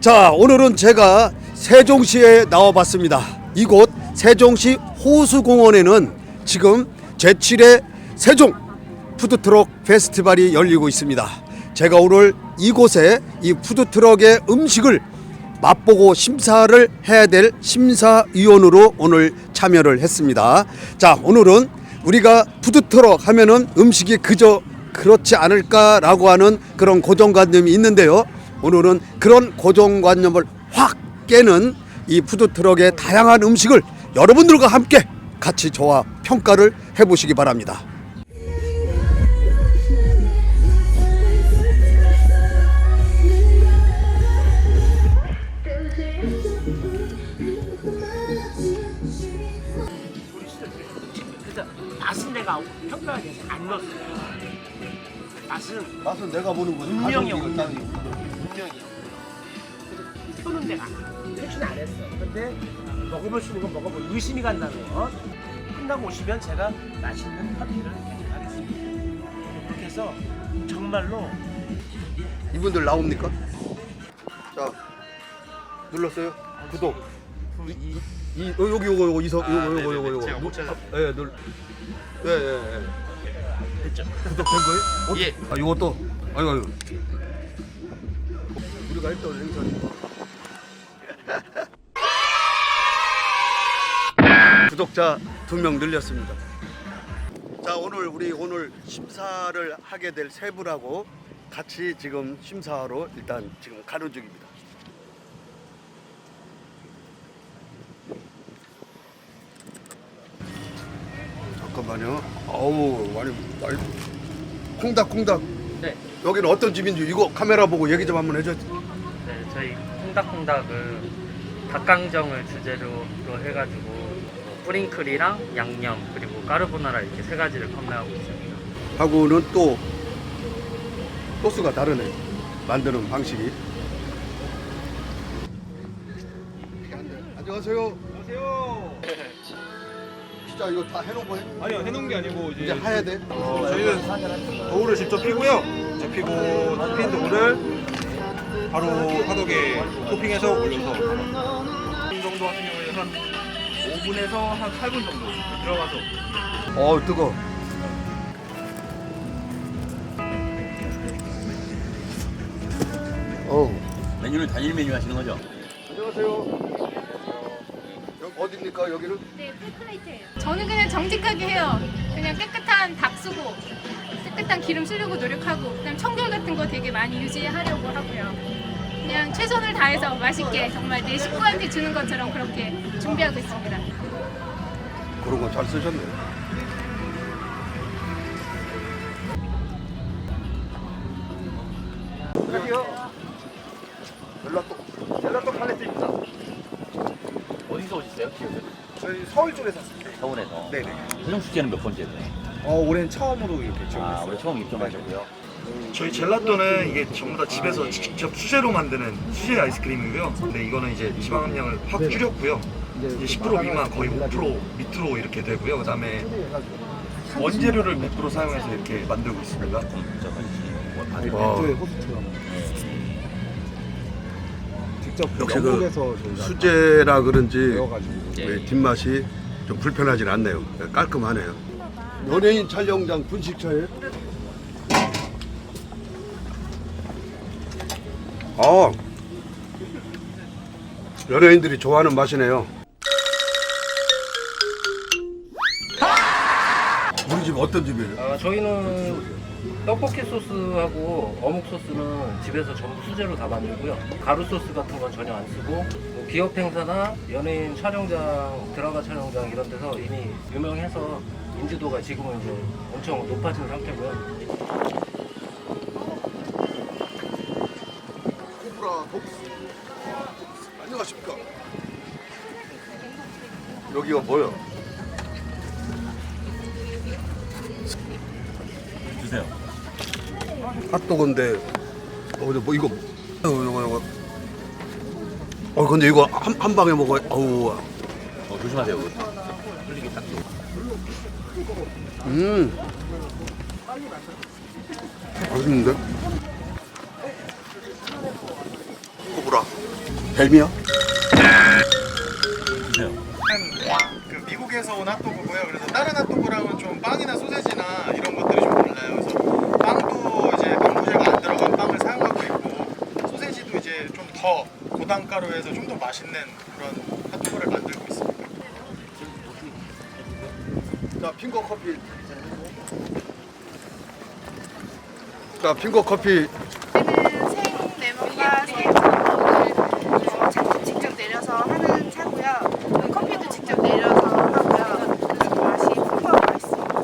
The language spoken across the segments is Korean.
자, 오늘은 제가 세종시에 나와봤습니다. 이곳 세종시 호수공원에는 지금 제7회 세종 푸드트럭 페스티벌이 열리고 있습니다. 제가 오늘 이곳에 이 푸드트럭의 음식을 맛보고 심사를 해야 될 심사위원으로 오늘 참여를 했습니다. 자, 오늘은 우리가 푸드트럭 하면은 음식이 그저 그렇지 않을까라고 하는 그런 고정관념이 있는데요. 오늘은 그런 고정관념을 확 깨는 이 푸드트럭의 다양한 음식을 여러분들과 함께 같이 저와 평가를 해보시기 바랍니다. 그래서 맛은 내가 평가하기 위해서 안 넣었어요. 맛은 맛은 내가 보는 거지. 운명이야, 운명. 운명이야. 그래서 표는 내가 표시는 안 했어. 근데 먹어볼 수 있는 건 먹어볼 의심이 간다는 거. 끝나고 오시면 제가 맛있는 커피를 하겠습니다. 그렇게 해서 정말로 이분들 나옵니까? 자 눌렀어요? 구독. 이, 이, 이 어, 여기 요거 요거 이석 요거 요거 요거 요거. 제가 못 찾아. 예, 눌. 예, 예, 예. 됐죠. 구독된 거예요? 어, 예. 아, 이것도. 아이고, 아이 고. 우리가 했던 행사니. 구독자 두 명 늘렸습니다. 자, 오늘 우리 오늘 심사를 하게 될 세 분하고 같이 지금 심사하러 일단 지금 가는 중입니다. 잠깐만요. 아우 많이 많이 콩닥콩닥. 네, 여기는 어떤 집인지 이거 카메라 보고 얘기 좀 한번 해줘. 네 저희 콩닥콩닥은 닭강정을 주재료로 해가지고 뿌링클이랑 양념 그리고 까르보나라 이렇게 세 가지를 판매하고 있습니다. 하고는 또 소스가 다르네. 만드는 방식이. 안녕하세요. 안녕하세요. 진짜 이거 다 해놓은 거예요? 아니요 해놓은 게 아니고 이제, 이제 해야 돼? 어, 저희는 도우를 직접 피고요. 이제 피고 핀 도우를 바로 화덕에 토핑해서 올려서 이 정도 같은 경우에는 한 5분에서 한 8분 정도 들어가서 어 뜨거. 어. 메뉴는 단일 메뉴 하시는 거죠? 안녕하세요. 어디입니까 여기는? 네, 풀플레이트예요. 저는 그냥 정직하게 해요. 그냥 깨끗한 닭 쓰고 깨끗한 기름 쓰려고 노력하고 그다음 청결 같은 거 되게 많이 유지하려고 하고요. 그냥 최선을 다해서 맛있게 정말 내 식구한테 주는 것처럼 그렇게 준비하고 있습니다. 그런 거 잘 쓰셨네. 전 쪽에서 왔습니다. 서울에서. 네네. 세종 축제는 몇 번째예요? 어, 올해는 처음으로 이렇게 아, 지원했어요. 올해 처음 입점하셨고요. 저희 젤라또는 이게 전부 다 집에서 직접 수제로 만드는 수제 아이스크림이고요. 근데 이거는 이제 지방 함량을 확 줄였고요. 이제 10% 미만 거의 5% 밑으로 이렇게 되고요. 그다음에 원재료를 100% 사용해서 이렇게 만들고 있습니다. 와, 네, 호수처럼. 직접 역시 그 영국에서 저희가 수제라 그런지 배워가지고 왜 뒷맛이 좀 불편하진 않네요. 깔끔하네요. 연예인 촬영장 분식차에 아 연예인들이 좋아하는 맛이네요. 우리 집 어떤 집이에요? 아, 저희는 떡볶이 소스하고 어묵 소스는 집에서 전부 수제로 다 만들고요. 가루 소스 같은 건 전혀 안 쓰고 뭐 기업 행사나 연예인 촬영장, 드라마 촬영장 이런 데서 이미 유명해서 인지도가 지금은 이제 엄청 높아진 상태고요. 코브라 복스. 안녕하십니까? 여기가 뭐야? 주세요. 핫도그인데 어 근데 뭐 이거 어 근데 이거 한, 한 방에 먹어야 어우 어, 조심하세요. 흘리기 딱 좋고. 음 맛있는데 뱀이요? 주세요. 그 미국에서 온 핫도그고요. 그래서 다른 핫도그랑은 좀 빵이나 소세지나 이런 것들이 좀 달라요. 그래서 빵도 이제 방부제가 안 들어간 빵을 사용하고 있고 소세지도 이제 좀 더 고단가로 해서 좀 더 맛있는 그런 핫도그를 만들고 있습니다. 자, 핑거 커피. 자, 핑거 커피. 저희는 생 레몬과 생커피를 차- 직접 내려서 하는 차고요. 커피도 직접 내려서 하고요. 그래서 맛이 풍부하고 맛있습니다.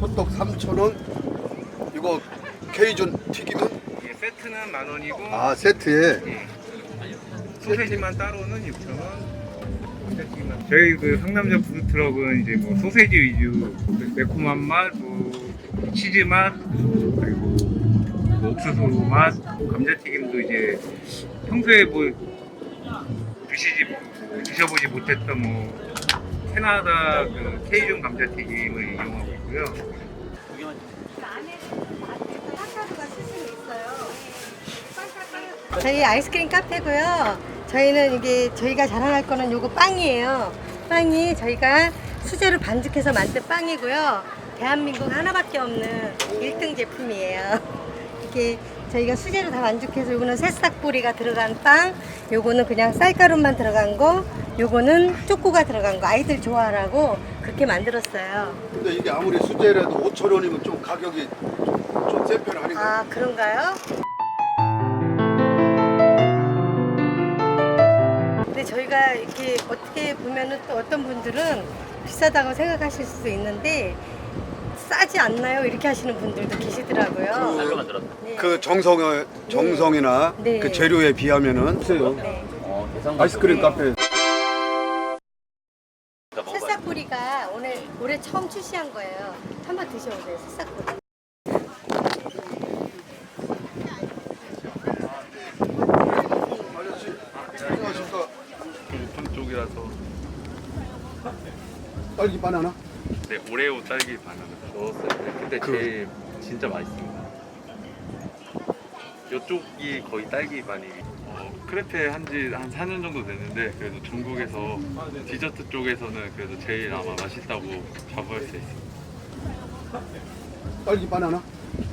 호떡 3,000원. 이거 케이준 튀김은 예, 세트는 만 원이고 아, 세트에 소세지만 따로는 6,000원. 저희 그 상남자 푸드트럭은 이제 뭐 소세지 위주, 매콤한 맛, 뭐 치즈 맛, 그리고 뭐 옥수수 맛, 감자튀김도 이제 평소에 뭐 드시지 드셔보지 못했던 뭐 캐나다 그 케이준 감자튀김을 이용하고 있고요. 저희 아이스크림 카페고요. 저희는 이게 저희가 자랑할 거는 요거 빵이에요. 빵이 저희가 수제로 반죽해서 만든 빵이고요. 대한민국 하나밖에 없는 1등 제품이에요. 이게 저희가 수제로 다 반죽해서 요거는 새싹보리가 들어간 빵, 요거는 그냥 쌀가루만 들어간 거, 요거는 쪼꼬가 들어간 거 아이들 좋아하라고 그렇게 만들었어요. 근데 이게 아무리 수제라도 5,000원이면 좀 가격이 좀센 편 아닌가요? 아 그런가요? 근데 저희가 이렇게 어떻게 보면은 또 어떤 분들은 비싸다고 생각하실 수도 있는데 싸지 않나요? 이렇게 하시는 분들도 계시더라고요. 쌀로 만들었다. 네. 그 정성 정성이나 네. 그 재료에 비하면은 네. 어, 대상 아이스크림 카페 새싹보리가 오늘 올해 처음 출시한 거예요. 한번 드셔보세요. 새싹보리. 아저씨 안녕하십니까 전 쪽이라서 딸기 바나나 네 오레오 딸기 바나나. 먹었어요. 근데 그- 제일 진짜 맛있습니다. 이쪽이 거의 딸기 많이. 어, 크레페 한지 한 4년 정도 됐는데 그래도 전국에서 디저트 쪽에서는 그래도 제일 아마 맛있다고 자부할 수 있어요. 딸기 바나나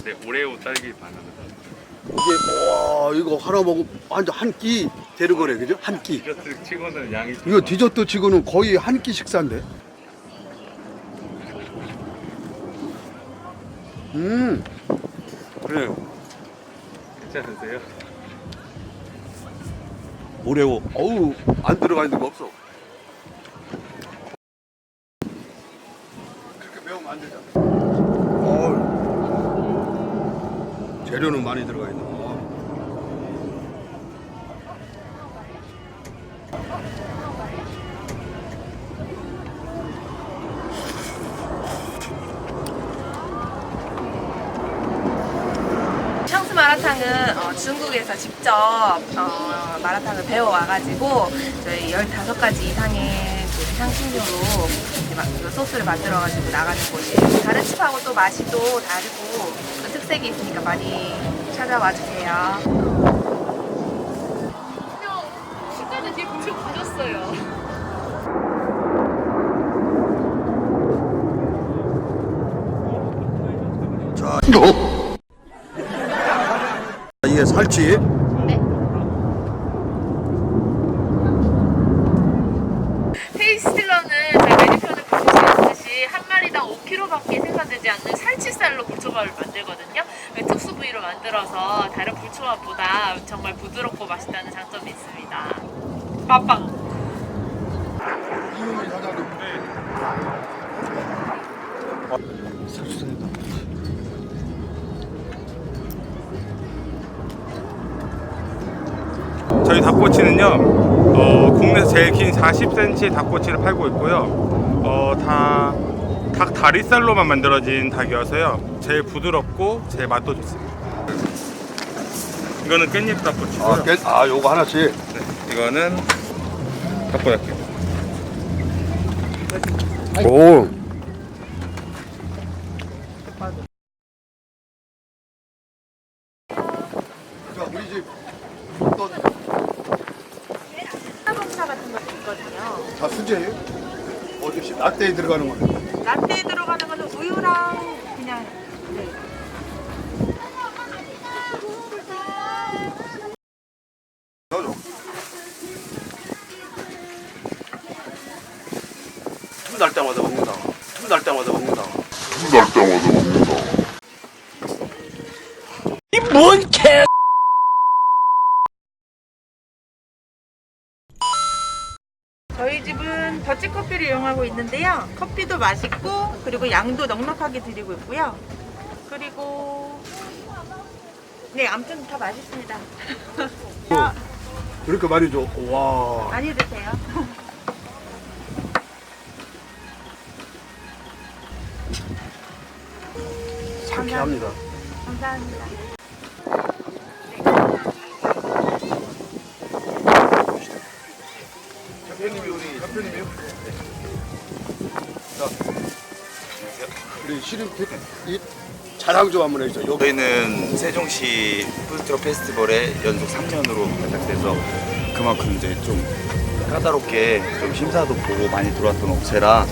네 오레오 딸기 바나나. 이게 와 이거 하나 먹으면 완전 한끼 되는 거네 그죠? 한 끼. 디저트 치고는 양이 좀 이거 디저트 치고는 거의 한 끼 식사인데. 음 그래요. 괜찮으세요? 오레오. 어우 안 들어가 있는 거 없어. 그렇게 매우면 안 되잖아. 어우. 재료는 많이 들어가 있네. 샹스 마라탕은 어, 중국에서 직접 어, 마라탕을 배워와가지고 저희 15가지 이상의 그 향신료로 막그 소스를 만들어가지고 나가는 곳이에요. 다른 집하고 또 맛이 또 다르고 그 특색이 있으니까 많이 찾아와 주세요. 식당에 뒤에 불이 가졌어요. 자, 이게 살치. 페이스틸러는 저희 메뉴판을 보시듯이 한 마리당 5kg밖에 생산되지 않는 살치살로 불초밥을 만들거든요. 특수 부위로 만들어서 다른 불초밥보다 정말 부드럽고 맛있다는 장점이 있습니다. 빠빵! 이용희 사장님. 저희 닭꼬치는요, 어, 국내에서 제일 긴 40cm 닭꼬치를 팔고 있고요. 어, 다, 닭 다리살로만 만들어진 닭이어서요. 제일 부드럽고 제일 맛도 좋습니다. 이거는 깻잎 닭꼬치고요. 아, 깻, 아, 요거 하나씩. 네, 이거는 닭꼬치. 오. 수제예요? 어디 라떼에 들어가는 거는? 라떼에 들어가는 거는 우유랑 그냥 네. 넣어줘. 날 때마다 먹는다. 날 때마다 먹는다. 저희 집은 더치커피를 이용하고 있는데요. 커피도 맛있고 그리고 양도 넉넉하게 드리고 있고요. 그리고 네, 아무튼 다 맛있습니다. 이렇게 많이 줘. 와. 많이 드세요. 상쾌합니다. 감사합니다. 우리 시름 이 자랑 좀 한번 해주세요. 요 저희는 세종시 푸드트럭 페스티벌에 연속 3년으로 발탁돼서 그만큼 이제 좀 까다롭게 좀 심사도 보고 많이 들어왔던 업체라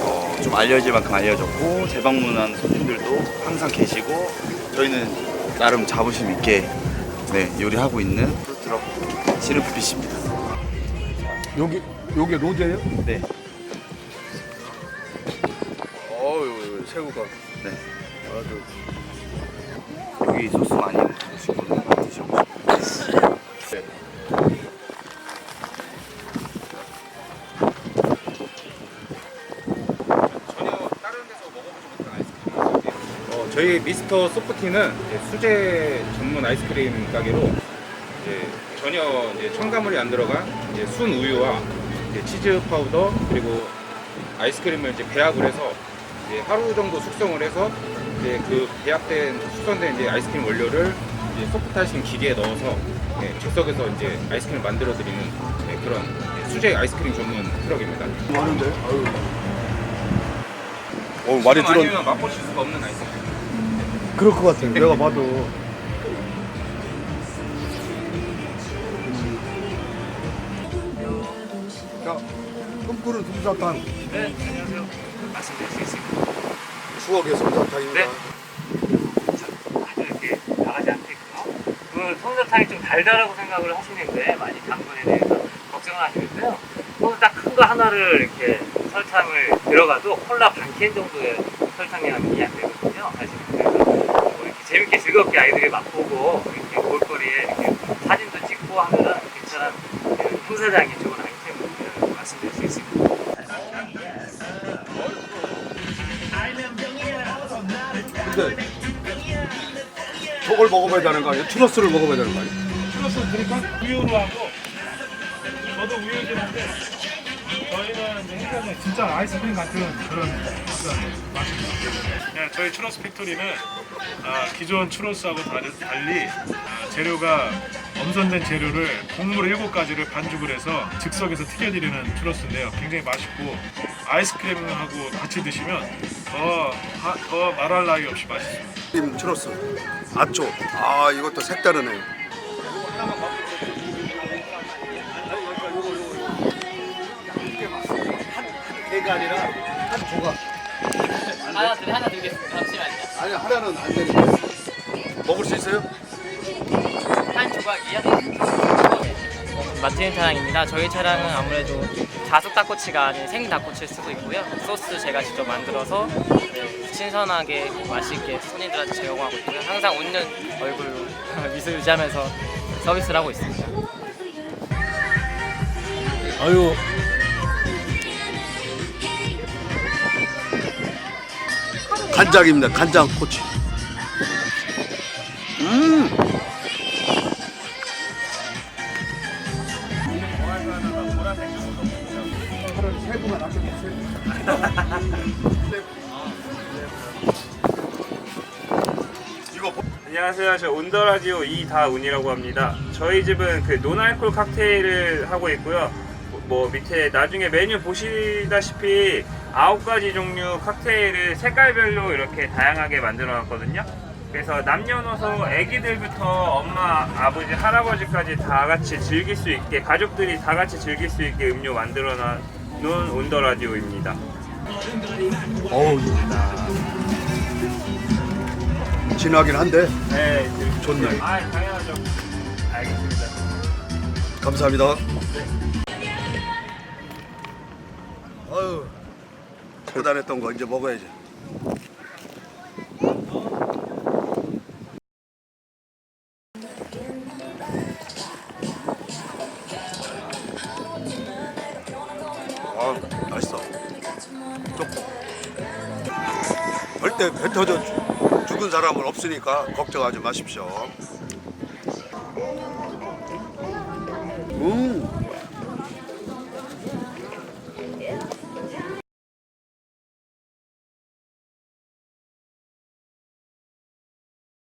어, 좀 알려질 만큼 알려졌고 재방문한 손님들도 항상 계시고 저희는 나름 자부심 있게 네, 요리하고 있는 푸드트럭 시르프피시입니다. 여기 여기 로제예요? 네. 새우가. 네. 아주 여기 소스 많이 드시고 드셔보시고 어, 저희 미스터 소프티는 수제 전문 아이스크림 가게로 이제 전혀 이제 첨가물이 안 들어간 이제 순 우유와 이제 치즈 파우더 그리고 아이스크림을 이제 배합을 해서 이제 하루 정도 숙성을 해서 이제 그 배합된 숙성된 이제 아이스크림 원료를 이제 소프트하신 기계에 넣어서 예, 즉석에서 이제 아이스크림을 만들어 드리는 예, 그런 예, 수제 아이스크림 전문 트럭입니다. 많은데. 아유. 어, 말이 지금 들었 아니면 맛보실 수가 없는 아이스크림. 그럴 것 같아. 내가 봐도. 자, 꿈꾸는 솜사탕. 네, 안녕하세요. 말씀드릴 수 있습니다. 추억의 솜사탕입니다. 네. 아주 이렇게 나가지 않겠고요. 그 솜사탕이 좀 달달하고 생각을 하시는데 많이 단 거에 대해서 걱정을 하시는데요. 오늘 딱큰거 하나를 이렇게 설탕을 들어가도 콜라 반 캔 정도의 설탕량이 안 되거든요. 사실 그래서 뭐 이렇게 재밌게 즐겁게 아이들이 맛보고 이렇게 볼거리에 이렇게 사진도 찍고 하면 괜찮은 그 솜사탕이 좋 근데 저걸 먹어봐야 되는 거 아니에요? 추러스를 먹어봐야 되는 거 아니에요? 플러스 드릴까? 우유로 하고 저도 우유긴 한데 저희는 행사는 진짜 아이스크림 같은 그런 맛입니다. 네, 저희 추러스 팩토리는 아, 기존 추러스하고 달리 아, 재료가 엄선된 재료를 곡물 7가지를 반죽을 해서 즉석에서 튀겨드리는 추러스인데요. 굉장히 맛있고 아이스크림하고 같이 드시면 더, 하- 더 말할 나위 없이 맛있습니다. 림 추러스. 아쪼. 아, 이것도 색다르네요. 개가 아니라 한 조각. 하나 드 하나 드리겠습니다. 잠시만요. 아니 하나는 안 되는데. 먹을 수 있어요? 한 조각이요? 마틴 차량입니다. 저희 차량은 아무래도 자숙 닭꼬치가 아닌 생 닭꼬치를 쓰고 있고요. 소스 제가 직접 만들어서 네, 신선하게 맛있게 손님들한테 제공하고 있고요. 항상 웃는 얼굴로 미소 유지하면서 서비스를 하고 있습니다. 아유. 간장입니다. 간장 코치. 안녕하세요. 저 온더라디오 이다운이라고 합니다. 저희 집은 그 노알콜 칵테일을 하고 있고요. 뭐 밑에 나중에 메뉴 보시다시피 아홉 가지 종류 칵테일을 색깔별로 이렇게 다양하게 만들어 놨거든요. 그래서 남녀노소 아기들부터 엄마, 아버지, 할아버지까지 다 같이 즐길 수 있게 가족들이 다 같이 즐길 수 있게 음료 만들어 온더 라디오입니다. 어우 진하긴 한데 네, 좋네. 아, 당연하죠. 알겠습니다. 감사합니다. 아유 고단했던 거 이제 먹어야지. 아 맛있어. 절대 배 터져 죽- 죽은 사람은 없으니까 걱정하지 마십시오. 음.